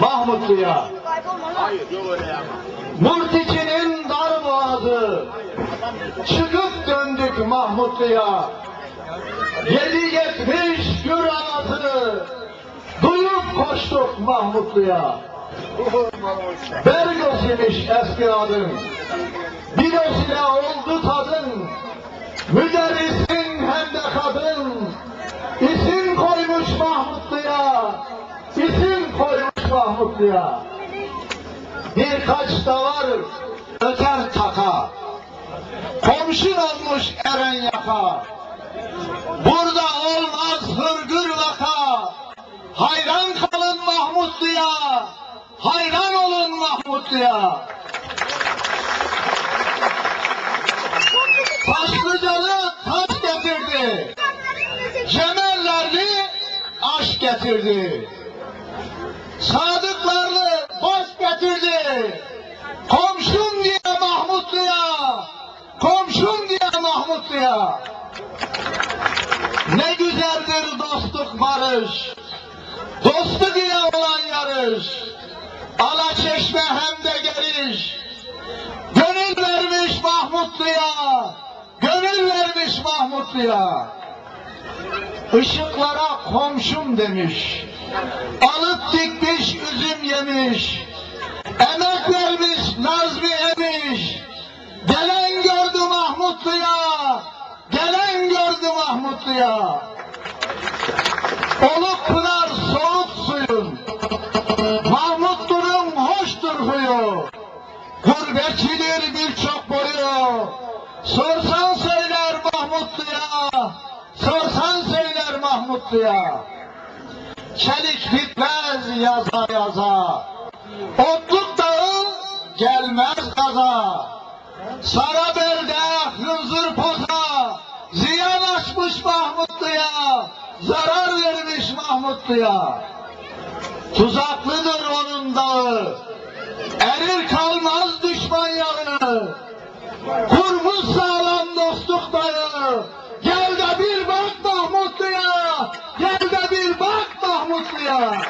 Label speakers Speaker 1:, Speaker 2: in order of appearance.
Speaker 1: Mahmutlu'ya. Murtiçinin dar boğazı. Çıkıp döndük Mahmutlu'ya. Yedi yetmiş gür anası. Duyup koştuk Mahmutlu'ya. Bergos imiş eski adın. İle oldu tadın. Müderrisin hem de kadın. İsim koymuş Mahmutlu'ya. İsim Mahmutlu'ya. Birkaç da var öter taka. Komşun olmuş eren yaka. Burada olmaz hırgür vaka. Hayran kalın Mahmutlu'ya. Hayran olun Mahmutlu'ya. Taşlıcalı taş getirdi. Cemellerli aşk getirdi. Boş getirdi. Komşum diye Mahmutlu'ya, komşum diye Mahmutlu'ya. Ne güzeldir dostluk barış, dostluk ile olan yarış. Ala çeşme hem de geliş. Gönül vermiş Mahmutlu'ya, gönül vermiş Mahmutlu'ya. Işıklara komşum demiş. Alıp dikmiş üzüm yemiş. Mahmutlu'ya. Gelen gördü Mahmutlu'ya. Oluk pınar soğuk suyun. Mahmutlu'nun hoştur huyu. Gurbetçidir birçok boyu. Sorsan söyler Mahmutlu'ya. Sorsan söyler Mahmutlu'ya. Çelik bitmez yaza yaza. Otluk dağı gelmez gaza. Ziyan açmış Mahmutlu'ya. Zarar vermiş Mahmutlu'ya. Tuzaklıdır onun dağı. Erir kalmaz düşman yağı. Kurmuş sağlam dostluk dağı. Gel de bir bak Mahmutlu'ya. Gel de bir bak Mahmutlu'ya.